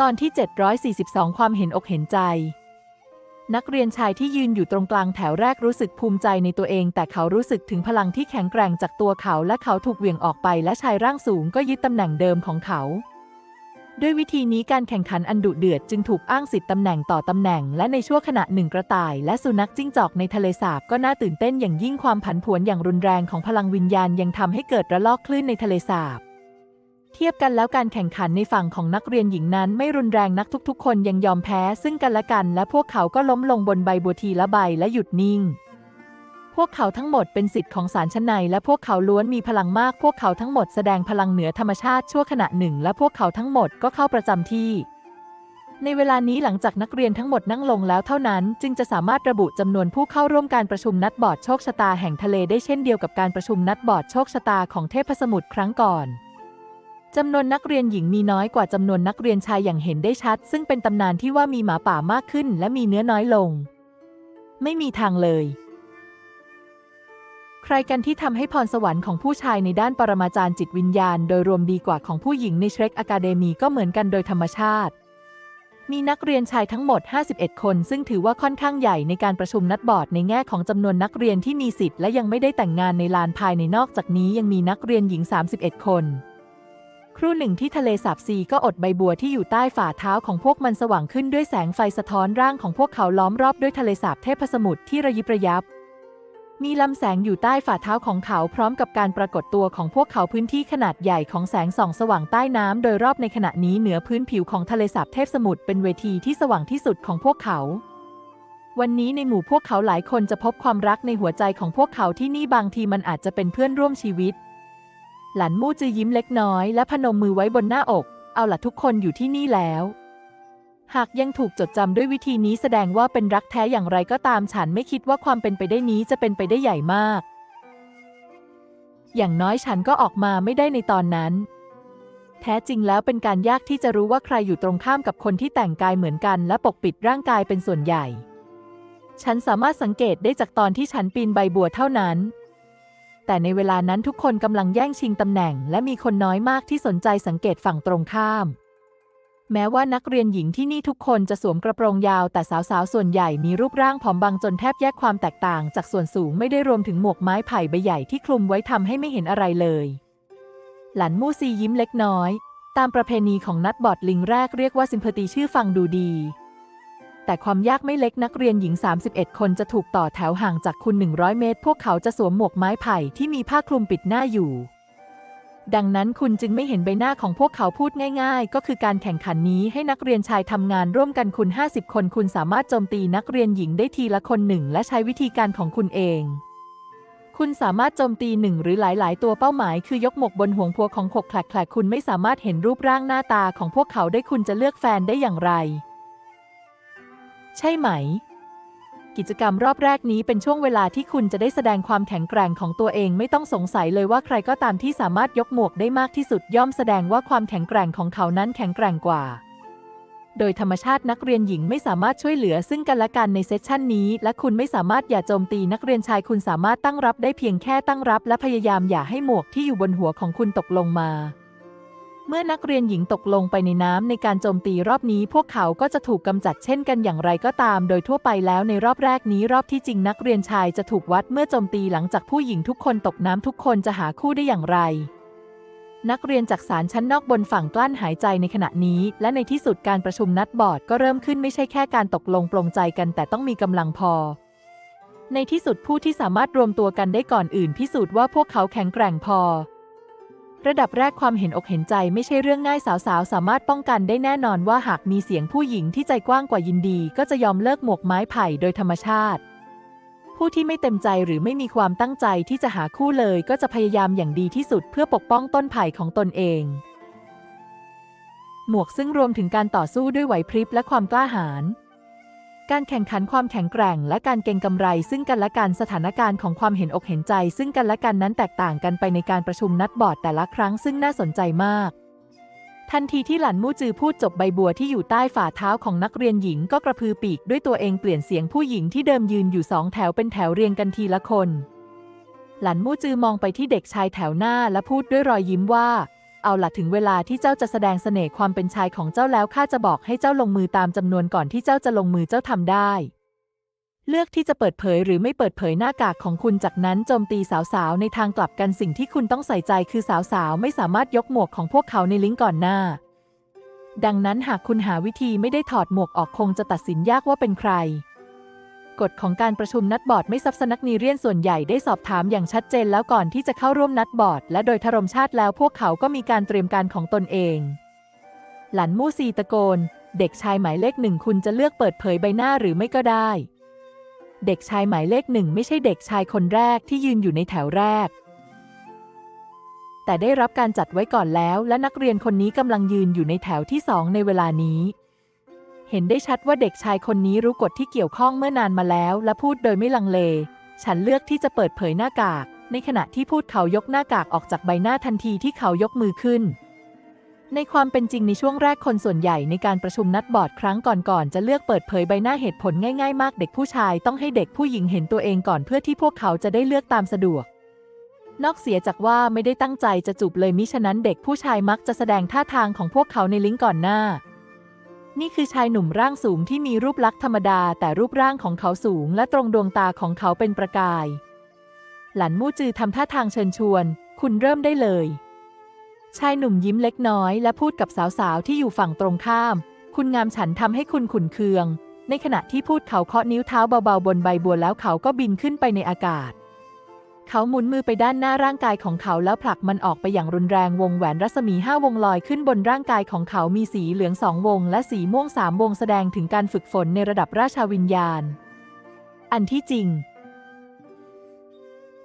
ตอนที่ 742 ความเห็นอกเห็นใจ นักเรียนชายที่ยืนอยู่ตรงกลางแถวแรกรู้สึกภูมิใจในตัวเอง แต่เขารู้สึกถึงพลังที่แข็งแกร่งจากตัวเขา และเขาถูกเหวี่ยงออกไป และชายร่างสูงก็ยึดตำแหน่งเดิมของเขา ด้วยวิธีนี้การแข่งขันอันดุเดือดจึงถูกอ้างสิทธิ์ตำแหน่งต่อตำแหน่ง และในชั่วขณะหนึ่งกระต่าย และสุนัขจิ้งจอกในทะเลสาบก็น่าตื่นเต้นอย่างยิ่งความผันผวนอย่างรุนแรงของพลังวิญญาณยังทำให้เกิดระลอกคลื่นในทะเลสาบ ทียบกันแล้วการแข่งขันในฝั่งของนักเรียนหญิงนั้นไม่รุนแรงนักทุกๆ คนยังยอมแพ้ซึ่งกันและกัน และพวกเขาก็ล้มลงบนใบบัวทีละใบและหยุดนิ่ง พวกเขาทั้งหมดเป็นสิทธิ์ของสารชั้นในและพวกเขาล้วนมีพลังมาก พวกเขาทั้งหมดแสดงพลังเหนือธรรมชาติชั่วขณะหนึ่ง และพวกเขาทั้งหมดก็เข้าประจำที่ ในเวลานี้หลังจากนักเรียนทั้งหมดนั่งลงแล้วเท่านั้น จึงจะสามารถระบุจำนวนผู้เข้าร่วมการประชุมนัดบอร์ดโชคชะตาแห่งทะเลได้เช่นเดียวกับการประชุมนัดบอร์ดโชคชะตาของเทพสมุทรครั้งก่อน จำนวนนักเรียนหญิงมีน้อยกว่าจำนวนนักเรียนชายอย่างเห็นได้ชัด ซึ่งเป็นตำนานที่ว่ามีหมาป่ามากขึ้นและมีเนื้อน้อยลง ไม่มีทางเลย ใครกันที่ทำให้พรสวรรค์ของผู้ชายในด้านปรมาจารย์จิตวิญญาณ โดยรวมดีกว่าของผู้หญิงในเชร k อะคาเดมีก็เหมือนกันโดยธรรมชาติ มีนักเรียนชายทั้งหมด 51 คน ซึ่งถือว่าค่อนข้างใหญ่ในการประชุมนัดบอร์ดในแง่ของจำนวนนักเรียนที่มีสิทธิ์และยังไม่ได้แต่งงานในลานภายในนอกจากนี้ยังมีนักเรียนหญิง 31 คน ครู่หนึ่งที่ทะเลสาบซีก็อดใบบัวที่อยู่ใต้ฝ่าเท้าของพวกมันสว่างขึ้นด้วยแสงไฟสะท้อนร่างของพวกเขาล้อมรอบด้วยทะเลสาบเทพสมุทรที่ระยิบระยับ มีลำแสงอยู่ใต้ฝ่าเท้าของเขาพร้อมกับการปรากฏตัวของพวกเขาพื้นที่ขนาดใหญ่ของแสงส่องสว่างใต้น้ำโดยรอบในขณะนี้เหนือพื้นผิวของทะเลสาบเทพสมุทรเป็นเวทีที่สว่างที่สุดของพวกเขาวันนี้ในหมู่พวกเขาหลายคนจะพบความรักในหัวใจของพวกเขาที่นี่บางทีมันอาจจะเป็นเพื่อนร่วมชีวิต หลันมู่จือยิ้มเล็กน้อยและพนมมือไว้บนหน้าอก เอาละทุกคนอยู่ที่นี่แล้ว หากยังถูกจดจำด้วยวิธีนี้แสดงว่าเป็นรักแท้อย่างไรก็ตามฉันไม่คิดว่าความเป็นไปได้นี้จะเป็นไปได้ใหญ่มาก อย่างน้อยฉันก็ออกมาไม่ได้ในตอนนั้น แท้จริงแล้วเป็นการยากที่จะรู้ว่าใครอยู่ตรงข้ามกับคนที่แต่งกายเหมือนกัน และปกปิดร่างกายเป็นส่วนใหญ่ ฉันสามารถสังเกตได้จากตอนที่ฉันปีนใบบัวเท่านั้น แต่ในเวลานั้นทุกคนกำลังแย่งชิงตำแหน่ง และมีคนน้อยมากที่สนใจสังเกตฝั่งตรงข้าม แม้ว่านักเรียนหญิงที่นี่ทุกคนจะสวมกระโปรงยาว แต่สาวๆ ส่วนใหญ่มีรูปร่างผอมบางจนแทบแยกความแตกต่างจากส่วนสูงไม่ได้รวมถึงหมวกไม้ไผ่ใบใหญ่ที่คลุมไว้ทำให้ไม่เห็นอะไรเลย หลันมู่ซียิ้มเล็กน้อย ตามประเพณีของนัดบอร์ดลิงแรกเรียกว่าซิมเพอตีชื่อฟังดูดี แต่ความยากไม่เล็กนักเรียนหญิง 31 คนจะถูกต่อแถวห่างจากคุณ 100 เมตร พวกเขาจะสวมหมวกไม้ไผ่ที่มีผ้าคลุมปิดหน้าอยู่ ดังนั้นคุณจึงไม่เห็นใบหน้าของพวกเขาพูดง่ายๆ ก็คือการแข่งขันนี้ให้นักเรียนชายทำงานร่วมกันคุณ 50 คนคุณสามารถโจมตีนักเรียนหญิงได้ทีละคนหนึ่ง และใช้วิธีการของคุณเองคุณสามารถโจมตีหนึ่งหรือหลาย ๆ ตัวเป้าหมาย คือยกหมกบนห่วงพัวของขกแขลกคุณไม่สามารถเห็นรูปร่างหน้าตาของพวกเขาได้คุณจะเลือกแฟนได้อย่างไร ใช่ไหม กิจกรรมรอบแรกนี้เป็นช่วงเวลาที่คุณจะได้แสดงความแข็งแกร่งของตัวเองไม่ต้องสงสัยเลยว่าใครก็ตามที่สามารถยกหมวกได้มากที่สุดย่อมแสดงว่าความแข็งแกร่งของเขานั้นแข็งแกร่งกว่า โดยธรรมชาตินักเรียนหญิงไม่สามารถช่วยเหลือซึ่งกันและกันในเซสชันนี้ และคุณไม่สามารถอย่าโจมตีนักเรียนชายคุณสามารถตั้งรับได้เพียงแค่ตั้งรับ และพยายามอย่าให้หมวกที่อยู่บนหัวของคุณตกลงมา เมื่อนักเรียนหญิงตกลงไปในน้ำในการโจมตีรอบนี้ พวกเขาก็จะถูกกำจัดเช่นกันอย่างไรก็ตาม โดยทั่วไปแล้วในรอบแรกนี้รอบที่จริงนักเรียนชายจะถูกวัดเมื่อโจมตีหลังจากผู้หญิงทุกคนตกน้ำทุกคนจะหาคู่ได้อย่างไร นักเรียนจากศาลชั้นนอกบนฝั่งกลั้นหายใจในขณะนี้ และในที่สุดการประชุมนัดบอร์ดก็เริ่มขึ้นไม่ใช่แค่การตกลงปลงใจกันแต่ต้องมีกำลังพอในที่สุดผู้ที่สามารถรวมตัวกันได้ก่อนอื่นพิสูจน์ว่าพวกเขาแข็งแกร่งพอ ระดับแรกความเห็นอกเห็นใจไม่ใช่เรื่องง่ายสาวๆสามารถป้องกันได้แน่นอนว่าหากมีเสียงผู้หญิงที่ใจกว้างกว่ายินดี ก็จะยอมเลิกหมวกไม้ไผ่โดยธรรมชาติ ผู้ที่ไม่เต็มใจหรือไม่มีความตั้งใจที่จะหาคู่เลยก็จะพยายามอย่างดีที่สุดเพื่อปกป้องต้นไผ่ของตนเอง หมวกซึ่งรวมถึงการต่อสู้ด้วยไหวพริบและความกล้าหาญ การแข่งขันความแข็งแกร่ง และการเก็งกำไร ซึ่งกันและกันสถานการณ์ของความเห็นอกเห็นใจ ซึ่งกันและกันนั้นแตกต่างกันไปในการประชุมนัดบอร์ดแต่ละครั้งซึ่งน่าสนใจมาก ทันทีที่หลันมู่จือพูดจบใบบัวที่อยู่ใต้ฝ่าเท้าของนักเรียนหญิงก็กระพือปีกด้วยตัวเองเปลี่ยนเสียงผู้หญิงที่เดิมยืนอยู่สองแถวเป็นแถวเรียงกันทีละคน หลันมู่จือมองไปที่เด็กชายแถวหน้าและพูดด้วยรอยยิ้มว่า เอาละถึงเวลาที่เจ้าจะแสดงเสน่ห์ความเป็นชายของเจ้าแล้วข้าจะบอกให้เจ้าลงมือตามจำนวนก่อนที่เจ้าจะลงมือเจ้าทำได้ เลือกที่จะเปิดเผยหรือไม่เปิดเผยหน้ากากของคุณจากนั้นโจมตีสาวๆในทางกลับกันสิ่งที่คุณต้องใส่ใจคือสาวๆไม่สามารถยกหมวกของพวกเขาในลิงก์ก่อนหน้า ดังนั้นหากคุณหาวิธีไม่ได้ถอดหมวกออกคงจะตัดสินยากว่าเป็นใคร กฎของการประชุมนัดบอร์ดไม่ซับสนักนีเรียนส่วนใหญ่ได้สอบถามอย่างชัดเจนแล้วก่อนที่จะเข้าร่วมนัดบอร์ด และโดยทรมชาติแล้วพวกเขาก็มีการเตรียมการของตนเอง หลันมู่ซีตะโกน เด็กชายหมายเลขหนึ่งคุณจะเลือกเปิดเผยใบหน้าหรือไม่ก็ได้ เด็กชายหมายเลขหนึ่งไม่ใช่เด็กชายคนแรกที่ยืนอยู่ในแถวแรก แต่ได้รับการจัดไว้ก่อนแล้ว และนักเรียนคนนี้กำลังยืนอยู่ในแถวที่สองในเวลานี้ เห็นได้ชัดว่าเด็กชายคนนี้รู้กฎที่เกี่ยวข้องเมื่อนานมาแล้ว และพูดโดยไม่ลังเล ฉันเลือกที่จะเปิดเผยหน้ากาก ในขณะที่พูดเขายกหน้ากากออกจากใบหน้าทันทีที่เขายกมือขึ้น ในความเป็นจริงในช่วงแรกคนส่วนใหญ่ในการประชุมนัดบอร์ดครั้งก่อนๆจะเลือกเปิดเผยใบหน้าเหตุผลง่ายๆ มาก เด็กผู้ชายต้องให้เด็กผู้หญิงเห็นตัวเองก่อนเพื่อที่พวกเขาจะได้เลือกตามสะดวก นอกเสียจากว่าไม่ได้ตั้งใจจะจูบเลยมิฉะนั้นเด็กผู้ชายมักจะแสดงท่าทางของพวกเขาในลิงก์ก่อนหน้า นี่คือชายหนุ่มร่างสูงที่มีรูปลักษณ์ธรรมดา แต่รูปร่างของเขาสูงและตรงดวงตาของเขาเป็นประกาย หลันมู่จือทำท่าทางเชิญชวน คุณเริ่มได้เลย ชายหนุ่มยิ้มเล็กน้อยและพูดกับสาวๆที่อยู่ฝั่งตรงข้าม คุณงามฉันทำให้คุณขุนเคือง ในขณะที่พูดเขาเคาะนิ้วเท้าเบาๆบนใบบัวแล้วเขาก็บินขึ้นไปในอากาศ เขาหมุนมือไปด้านหน้าร่างกายของเขาแล้วผลักมันออกไปอย่างรุนแรงวงแหวนรัศมีห้าวงลอยขึ้นบนร่างกายของเขามีสีเหลืองสองวง และสีม่วงสามวงแสดงถึงการฝึกฝนในระดับราชาวิญญาณ อันที่จริง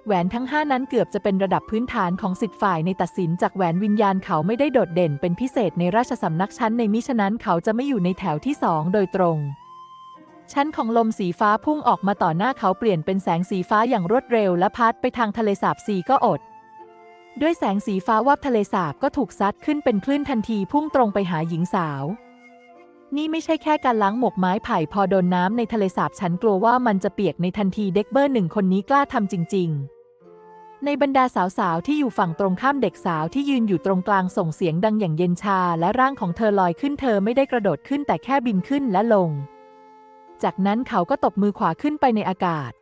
แหวนทั้งห้านั้นเกือบจะเป็นระดับพื้นฐานของสิทธิ์ฝ่ายในตัดสินจากแหวนวิญญาณเขาไม่ได้โดดเด่นเป็นพิเศษในราชสำนักชั้นในมิฉะนั้นเขาจะไม่อยู่ในแถวที่สองโดยตรง ชั้นของลมสีฟ้าพุ่งออกมาต่อหน้าเขาเปลี่ยนเป็นแสงสีฟ้าอย่างรวดเร็วและพัดไปทางทะเลสาบสีก็อด ด้วยแสงสีฟ้าวับทะเลสาบก็ถูกซัดขึ้นเป็นคลื่นทันทีพุ่งตรงไปหาหญิงสาว นี่ไม่ใช่แค่การล้างหมกไม้ไผ่พอโดนน้ำในทะเลสาบฉันกลัวว่ามันจะเปียกในทันทีเด็กเบอร์หนึ่งคนนี้กล้าทำจริง ๆในบรรดาสาวๆ ที่อยู่ฝั่งตรงข้ามเด็กสาวที่ยืนอยู่ตรงกลางส่งเสียงดังอย่างเย็นชาและร่างของเธอลอยขึ้นเธอไม่ได้กระโดดขึ้นแต่แค่บินขึ้นและลง จากนั้นเขาก็ตบมือขวาขึ้นไปในอากาศ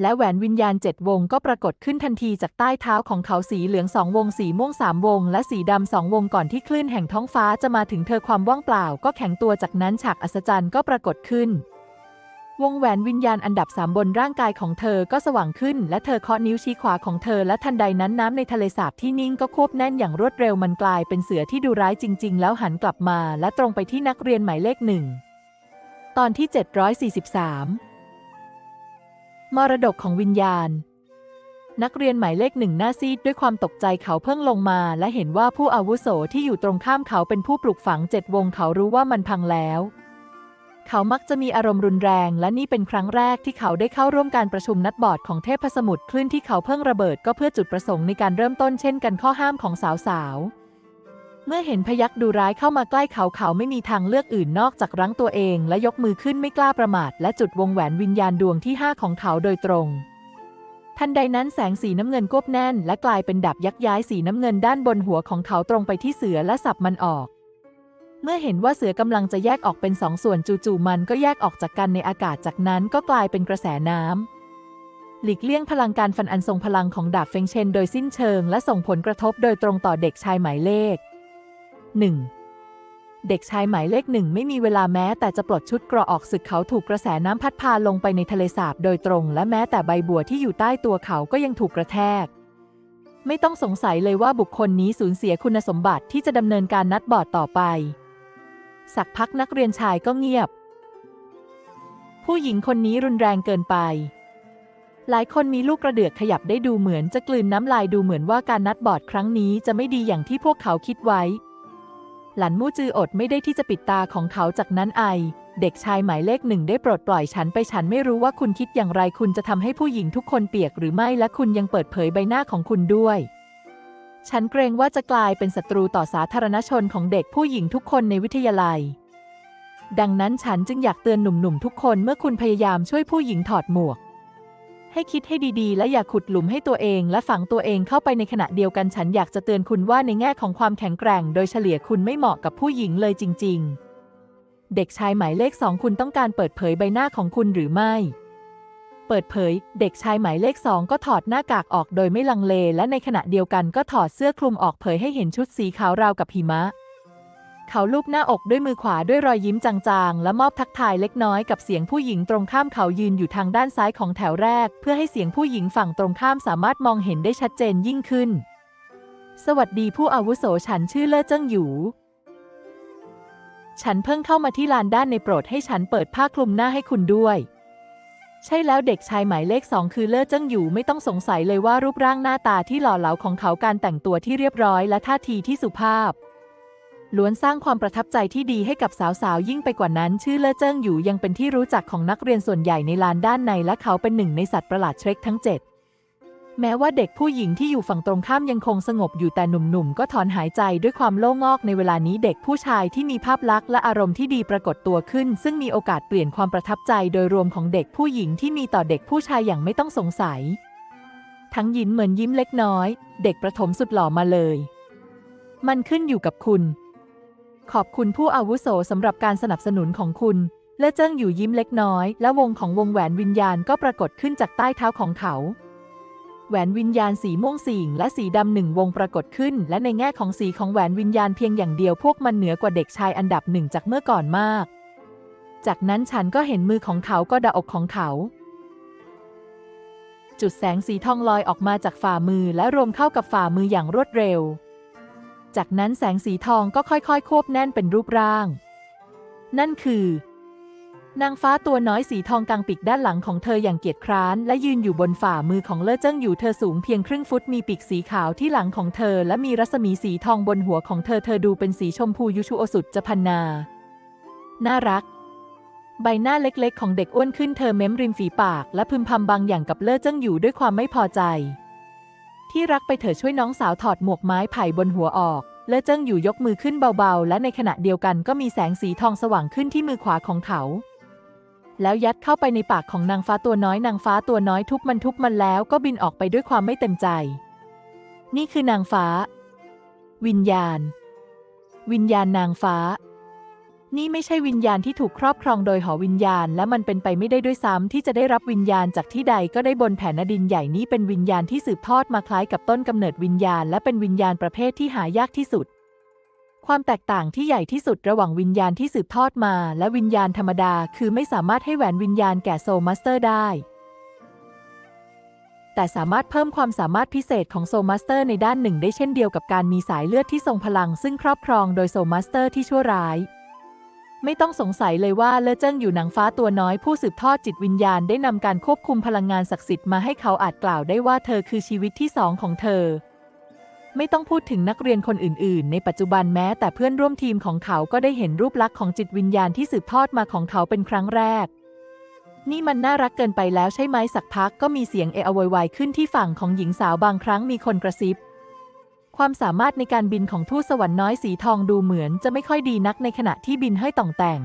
และแหวนวิญญาณเจ็ดวงก็ปรากฏขึ้นทันทีจากใต้เท้าของเขาสีเหลืองสองวง สีม่วงสามวง และสีดำสองวงก่อนที่คลื่นแห่งท้องฟ้าจะมาถึงเธอความว่างเปล่า ก็แข็งตัวจากนั้นฉากอัศจรรย์ก็ปรากฏขึ้น วงแหวนวิญญาณอันดับสามบนร่างกายของเธอก็สว่างขึ้น และเธอเคาะนิ้วชี้ขวาของเธอและทันใดนั้นน้ำในทะเลสาบที่นิ่งก็ควบแน่นอย่างรวดเร็วมันกลายเป็นเสือที่ดูร้ายจริง ๆ แล้วหันกลับมา และตรงไปที่นักเรียนหมายเลขหนึ่ง ตอนที่ 743 มรดกของวิญญาณ นักเรียนหมายเลขหนึ่งหน้าซีดด้วยความตกใจเขาเพิ่งลงมา และเห็นว่าผู้อาวุโสที่อยู่ตรงข้ามเขาเป็นผู้ปลุกฝังเจ็ดวงเขารู้ว่ามันพังแล้ว เขามักจะมีอารมณ์รุนแรง และนี่เป็นครั้งแรกที่เขาได้เข้าร่วมการประชุมนัดบอร์ดของเทพสมุทรคลื่นที่เขาเพิ่งระเบิดก็เพื่อจุดประสงค์ในการเริ่มต้นเช่นกันข้อห้ามของสาวๆ เมื่อเห็นพยักดูร้ายเข้ามาใกล้เขาเขาไม่มีทางเลือกอื่นนอกจากรั้งตัวเอง และยกมือขึ้นไม่กล้าประมาท และจุดวงแหวนวิญญาณดวงที่ห้าของเขาโดยตรง ทันใดนั้นแสงสีน้ำเงินกบแน่น และกลายเป็นดับยักย้ายสีน้ำเงินด้านบนหัวของเขาตรงไปที่เสือและสับมันออก เมื่อเห็นว่าเสือกำลังจะแยกออกเป็นสองส่วนจู่ๆมันก็แยกออกจากกันในอากาศจากนั้นก็กลายเป็นกระแสน้ำหลีกเลี่ยงพลังการฟันอันทรงพลังของดาบเฟงเชนโดยสิ้นเชิง และส่งผลกระทบโดยตรงต่อเด็กชายหมายเลข 1. เด็กชายหมายเลขหนึ่งไม่มีเวลาแม้แต่จะปลดชุดเกราะออกศึกเขาถูกกระแสน้ำพัดพาลงไปในทะเลสาบโดยตรง และแม้แต่ใบบัวที่อยู่ใต้ตัวเขาก็ยังถูกกระแทก ไม่ต้องสงสัยเลยว่าบุคคลนี้สูญเสียคุณสมบัติที่จะดำเนินการนัดบอร์ดต่อไป สักพักนักเรียนชายก็เงียบ ผู้หญิงคนนี้รุนแรงเกินไปหลายคนมีลูกกระเดือกขยับได้ดูเหมือนจะกลืนน้ำลายดูเหมือนว่าการนัดบอร์ดครั้งนี้จะไม่ดีอย่างที่พวกเขาคิดไว้ หลันมู่จืออดไม่ได้ที่จะปิดตาของเขาจากนั้นไอ เด็กชายหมายเลขหนึ่งได้โปรดปล่อยฉันไปฉันไม่รู้ว่าคุณคิดอย่างไรคุณจะทำให้ผู้หญิงทุกคนเปียกหรือไม่และคุณยังเปิดเผยใบหน้าของคุณด้วยฉันเกรงว่าจะกลายเป็นศัตรูต่อสาธารณชนของเด็กผู้หญิงทุกคนในวิทยาลัย ดังนั้นฉันจึงอยากเตือนหนุ่มๆทุกคนเมื่อคุณพยายามช่วยผู้หญิงถอดหมวก ให้คิดให้ดีๆ และอย่าขุดหลุมให้ตัวเอง และฝังตัวเองเข้าไปในขณะเดียวกันฉันอยากจะเตือนคุณว่าในแง่ของความแข็งแกร่ง โดยเฉลี่ยคุณไม่เหมาะกับผู้หญิงเลยจริง ๆ เด็กชายหมายเลขสองคุณต้องการเปิดเผยใบหน้าของคุณหรือไม่ เปิดเผย เด็กชายหมายเลขสองก็ถอดหน้ากากออกโดยไม่ลังเล และในขณะเดียวกันก็ถอดเสื้อคลุมออกเผยให้เห็นชุดสีขาวราวกับหิมะ เขาลูบหน้าอกด้วยมือขวาด้วยรอยยิ้มจางๆ และมอบทักทายเล็กน้อยกับเสียงผู้หญิงตรงข้ามเขายืนอยู่ทางด้านซ้ายของแถวแรก เพื่อให้เสียงผู้หญิงฝั่งตรงข้ามสามารถมองเห็นได้ชัดเจนยิ่งขึ้น สวัสดีผู้อาวุโสฉันชื่อเล่อเจิ้งหยู ฉันเพิ่งเข้ามาที่ลานด้านในโปรดให้ฉันเปิดผ้าคลุมหน้าให้คุณด้วย ใช่แล้วเด็กชายหมายเลขสองคือเล่อเจิ้งหยูไม่ต้องสงสัยเลยว่ารูปร่างหน้าตาที่หล่อเหลาของเขาการแต่งตัวที่เรียบร้อยและท่าทีที่สุภาพ ล้วนสร้างความประทับใจที่ดีให้กับสาวๆ ยิ่งไปกว่านั้นชื่อเลอเจิ้งอยู่ยังเป็นที่รู้จักของนักเรียนส่วนใหญ่ในลานด้านในและเขาเป็นหนึ่งในสัตว์ประหลาดเทรคทั้ง 7แม้ว่าเด็กผู้หญิงที่อยู่ฝั่งตรงข้ามยังคงสงบอยู่แต่หนุ่มๆ ก็ถอนหายใจด้วยความโล่งอกในเวลานี้เด็กผู้ชายที่มีภาพลักษณ์และอารมณ์ที่ดีปรากฏตัวขึ้น ซึ่งมีโอกาสเปลี่ยนความประทับใจโดยรวมของเด็กผู้หญิงที่มีต่อเด็กผู้ชายอย่างไม่ต้องสงสัย ทั้งยิ้มเหมือนยิ้มเล็กน้อย เด็กประถมสุดหล่อมาเลย มันขึ้นอยู่กับคุณ ขอบคุณผู้อาวุโสสำหรับการสนับสนุนของคุณเลอเจิ้งอยู่ยิ้มเล็กน้อย และวงของวงแหวนวิญญาณก็ปรากฏขึ้นจากใต้เท้าของเขา แหวนวิญญาณสีม่วงสิงและสีดำหนึ่งวงปรากฏขึ้น และในแง่ของสีของแหวนวิญญาณเพียงอย่างเดียวพวกมันเหนือกว่าเด็กชายอันดับหนึ่งจากเมื่อก่อนมาก จากนั้นฉันก็เห็นมือของเขาก็ดาอกของเขา จุดแสงสีทองลอยออกมาจากฝ่ามือและรวมเข้ากับฝ่ามืออย่างรวดเร็ว จากนั้นแสงสีทองก็ค่อยๆ ควบแน่นเป็นรูปร่าง นั่นคือ นางฟ้าตัวน้อยสีทองกลางปีกด้านหลังของเธออย่างเกียจคร้าน และยืนอยู่บนฝ่ามือของเล่อเจิ้งอยู่เธอสูงเพียงครึ่งฟุตมีปีกสีขาวที่หลังของเธอ และมีรัศมีสีทองบนหัวของเธอเธอดูเป็นสีชมพูยุชุโอสุดจะพันนา น่ารักใบหน้าเล็กๆ ของเด็กอ้วนขึ้นเธอเม้มริมฝีปาก และพึมพำบางอย่างกับเล่อเจิ้งอยู่ด้วยความไม่พอใจ ที่รักไปเถอะช่วยน้องสาวถอดหมวกไม้ไผ่บนหัวออกเล่อเจิ้งอยู่ยกมือขึ้นเบาๆ และในขณะเดียวกันก็มีแสงสีทองสว่างขึ้นที่มือขวาของเขา แล้วยัดเข้าไปในปากของนางฟ้าตัวน้อยนางฟ้าตัวน้อยทุบมันทุบมันแล้วก็บินออกไปด้วยความไม่เต็มใจ นี่คือนางฟ้า วิญญาณ วิญญาณนางฟ้า นี่ไม่ใช่วิญญาณที่ถูกครอบครองโดยหอวิญญาณ และมันเป็นไปไม่ได้ด้วยซ้ำที่จะได้รับวิญญาณจากที่ใดก็ได้บนแผ่นดินใหญ่นี้เป็นวิญญาณที่สืบทอดมาคล้ายกับต้นกำเนิดวิญญาณ และเป็นวิญญาณประเภทที่หายากที่สุด ความแตกต่างที่ใหญ่ที่สุดระหว่างวิญญาณที่สืบทอดมา และวิญญาณธรรมดา คือไม่สามารถให้แหวนวิญญาณแก่โซมาสเตอร์ได้ แต่สามารถเพิ่มความสามารถพิเศษของโซมาสเตอร์ในด้านหนึ่ง ได้เช่นเดียวกับการมีสายเลือดที่ทรงพลัง ซึ่งครอบครองโดยโซมาสเตอร์ที่ชั่วร้าย ไม่ต้องสงสัยเลยว่าเลอเจิ้งอยู่หนังฟ้าตัวน้อยผู้สืบทอดจิตวิญญาณได้นำการควบคุมพลังงานศักดิ์สิทธิ์มาให้เขาอาจกล่าวได้ว่าเธอคือชีวิตที่สองของเธอ ไม่ต้องพูดถึงนักเรียนคนอื่น ๆ ในปัจจุบันแม้แต่เพื่อนร่วมทีมของเขาก็ได้เห็นรูปลักษณ์ของจิตวิญญาณที่สืบทอดมาของเขาเป็นครั้งแรก นี่มันน่ารักเกินไปแล้วใช่ไหมสักพักก็มีเสียงเออโวยวายขึ้นที่ฝั่งของหญิงสาวบางครั้งมีคนกระซิบ ความสามารถในการบินของทูตสวรรค์น้อยสีทองดูเหมือนจะไม่ค่อยดีนักในขณะที่บินให้ต่องแต่ง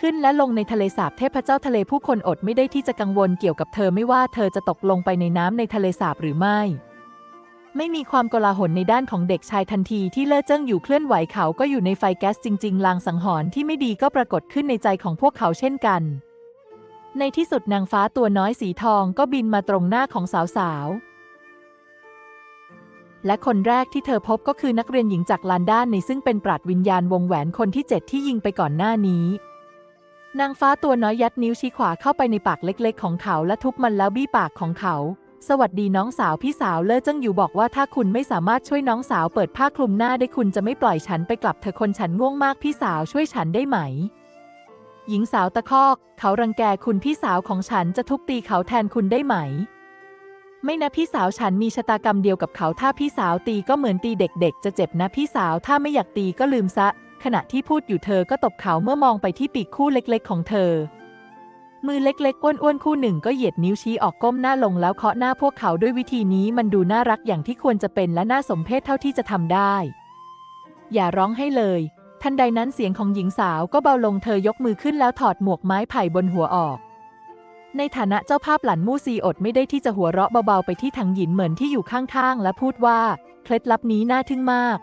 ขึ้นและลงในทะเลสาบเทพเจ้าทะเลผู้คนอดไม่ได้ที่จะกังวลเกี่ยวกับเธอไม่ว่าเธอจะตกลงไปในน้ำในทะเลสาบหรือไม่ ไม่มีความกลาหลในด้านของเด็กชายทันทีที่เล่อเจิ้งอยู่เคลื่อนไหวเขาก็อยู่ในไฟแก๊สจริง ๆ ลางสังหรณ์ที่ไม่ดีก็ปรากฏขึ้นในใจของพวกเขาเช่นกัน ในที่สุดนางฟ้าตัวน้อยสีทองก็บินมาตรงหน้าของสาวๆ และคนแรกที่เธอพบก็คือนักเรียนหญิงจากลานด้านในซึ่งเป็นปราดวิญญาณวงแหวนคนที่เจ็ดที่ยิงไปก่อนหน้านี้ นางฟ้าตัวน้อยยัดนิ้วชี้ขวาเข้าไปในปากเล็ก ๆ ของเขาและทุบมันแล้วบี้ปากของเขา สวัสดีน้องสาวพี่สาวเล่อเจิ้งอยู่บอกว่าถ้าคุณไม่สามารถช่วยน้องสาวเปิดผ้าคลุมหน้าได้คุณจะไม่ปล่อยฉันไปกลับเธอคนฉันง่วงมากพี่สาวช่วยฉันได้ไหมหญิงสาวตะคอก เขารังแกคุณพี่สาวของฉันจะทุบตีเขาแทนคุณได้ไหม ไม่นะพี่สาวฉันมีชะตากรรมเดียวกับเขาถ้าพี่สาวตีก็เหมือนตีเด็กๆ จะเจ็บนะพี่สาวถ้าไม่อยากตีก็ลืมซะ ขณะที่พูดอยู่เธอก็ตบเขาเมื่อมองไปที่ปีกคู่เล็กๆ ของเธอ มือเล็กๆอ้วนๆคู่หนึ่งก็เหยียดนิ้วชี้ออกก้มหน้าลงแล้วเคาะหน้าพวกเขาด้วยวิธีนี้มันดูน่ารักอย่างที่ควรจะเป็นและน่าสมเพชเท่าที่จะทำได้ อย่าร้องให้เลย ทันใดนั้นเสียงของหญิงสาวก็เบาลงเธอยกมือขึ้นแล้วถอดหมวกไม้ไผ่บนหัวออก ในฐานะเจ้าภาพหลันมู่ซีอดไม่ได้ที่จะหัวเราะเบาๆไปที่ถังหยินเหมือนที่อยู่ข้างๆ และพูดว่า เคล็ดลับนี้น่าทึ่งมาก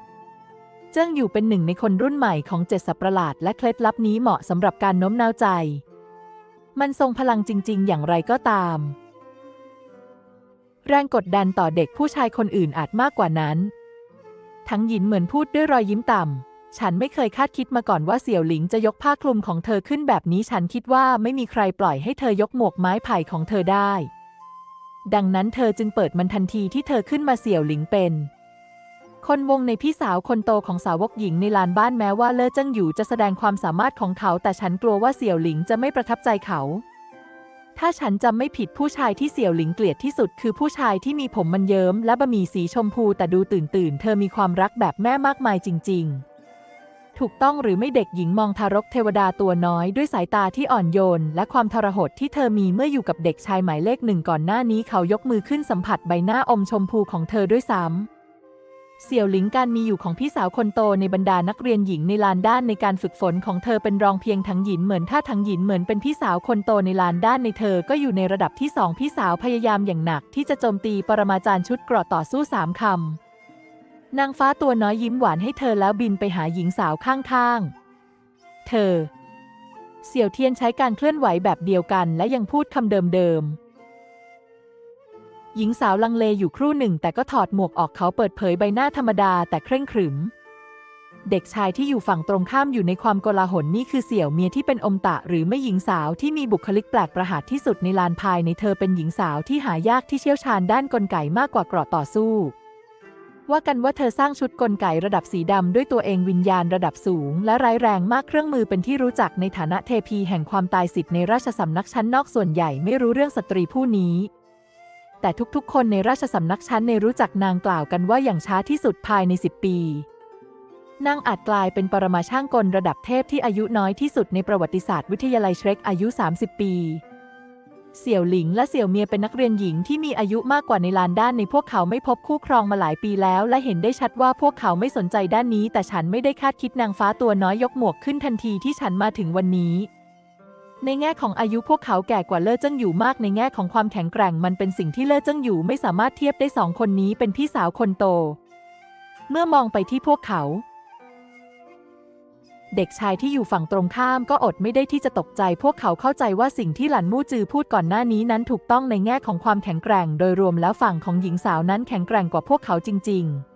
เจิ้งอยู่เป็นหนึ่งในคนรุ่นใหม่ของเจ็ดสัตว์ประหลาด และเคล็ดลับนี้เหมาะสำหรับการโน้มน้าวใจ มันทรงพลังจริง ๆ อย่างไรก็ตาม แรงกดดันต่อเด็กผู้ชายคนอื่นอาจมากกว่านั้น ทั้งหยินเหมือนพูดด้วยรอยยิ้มต่ำ ฉันไม่เคยคาดคิดมาก่อนว่าเสี่ยวหลิงจะยกผ้าคลุมของเธอขึ้นแบบนี้ฉันคิดว่าไม่มีใครปล่อยให้เธอยกหมวกไม้ไผ่ของเธอได้ ดังนั้นเธอจึงเปิดมันทันทีที่เธอขึ้นมาเสี่ยวหลิงเป็น คนวงในพี่สาวคนโตของสาวกหญิงในลานบ้านแม้ว่าเล่อเจิ้งอยู่จะแสดงความสามารถของเขา แต่ฉันกลัวว่าเสี่ยวหลิงจะไม่ประทับใจเขา ถ้าฉันจำไม่ผิดผู้ชายที่เสี่ยวหลิงเกลียดที่สุด คือผู้ชายที่มีผมมันเยิ้มและบะหมี่สีชมพูแต่ดูตื่นตื่นเธอมีความรักแบบแม่มากมายจริง ๆ ถูกต้องหรือไม่เด็กหญิงมองทารกเทวดาตัวน้อยด้วยสายตาที่อ่อนโยน และความทรหดที่เธอมีเมื่ออยู่กับเด็กชายหมายเลขหนึ่งก่อนหน้านี้เขายกมือขึ้นสัมผัสใบหน้าอมชมพูของเธอด้วยซ้ำเสี่ยวหลิงการมีอยู่ของพี่สาวคนโตในบรรดานักเรียนหญิงในลานด้านในการฝึกฝนของเธอเป็นรองเพียงทั้งหญินเหมือนถ้าทั้งหญินเหมือนเป็นพี่สาวคนโตในลานด้านในเธอก็อยู่ในระดับที่สองพี่สาวพยายามอย่างหนักที่จะโจมตีปรมาจารย์ชุดเกราะต่อสู้สามคำ นางฟ้าตัวน้อยยิ้มหวานให้เธอแล้วบินไปหาหญิงสาวข้างๆ เธอ เสี่ยวเทียนใช้การเคลื่อนไหวแบบเดียวกันและยังพูดคำเดิมๆ หญิงสาวลังเลอยู่ครู่หนึ่ง แต่ก็ถอดหมวกออกเขาเปิดเผยใบหน้าธรรมดาแต่เคร่งขรึม เด็กชายที่อยู่ฝั่งตรงข้ามอยู่ในความโกลาหลนี่คือเสี่ยวเมียที่เป็นอมตะ หรือไม่หญิงสาวที่มีบุคลิกแปลกประหลาดที่สุดในลานภายในเธอเป็นหญิงสาวที่หายากที่เชี่ยวชาญด้านกลไกมากกว่าเกราะต่อสู้ ว่ากันว่าเธอสร้างชุดกลไกระดับสีดำด้วยตัวเองวิญญาณระดับสูง และร้ายแรงมากเครื่องมือเป็นที่รู้จักในฐานะเทพีแห่งความตายสิทธิ์ในราชสำนักชั้นนอกส่วนใหญ่ไม่รู้เรื่องสตรีผู้นี้ แต่ทุกๆ คนในราชสำนักชั้นในรู้จักนางกล่าวกันว่าอย่างช้าที่สุดภายใน 10 ปีนางอาจกลายเป็นปรมาช่างกลระดับเทพที่อายุน้อยที่สุดในประวัติศาสตร์วิทยาลัยเชรกอายุ 30 ปี เสี่ยวหลิงและเสี่ยวเมียเป็นนักเรียนหญิงที่มีอายุมากกว่าในลานด้านในพวกเขาไม่พบคู่ครองมาหลายปีแล้ว และเห็นได้ชัดว่าพวกเขาไม่สนใจด้านนี้ แต่ฉันไม่ได้คาดคิดนางฟ้าตัวน้อยยกหมวกขึ้นทันทีที่ฉันมาถึงวันนี้ ในแง่ของอายุพวกเขาแก่กว่าเล่อเจิ้งอยู่มากในแง่ของความแข็งแกร่งมันเป็นสิ่งที่เล่อเจิ้งอยู่ไม่สามารถเทียบได้สองคนนี้เป็นพี่สาวคนโต เมื่อมองไปที่พวกเขา เด็กชายที่อยู่ฝั่งตรงข้ามก็อดไม่ได้ที่จะตกใจ พวกเขาเข้าใจว่าสิ่งที่หลันมู่จือพูดก่อนหน้านี้นั้นถูกต้องในแง่ของความแข็งแกร่ง โดยรวมแล้วฝั่งของหญิงสาวนั้นแข็งแกร่งกว่าพวกเขาจริง ๆ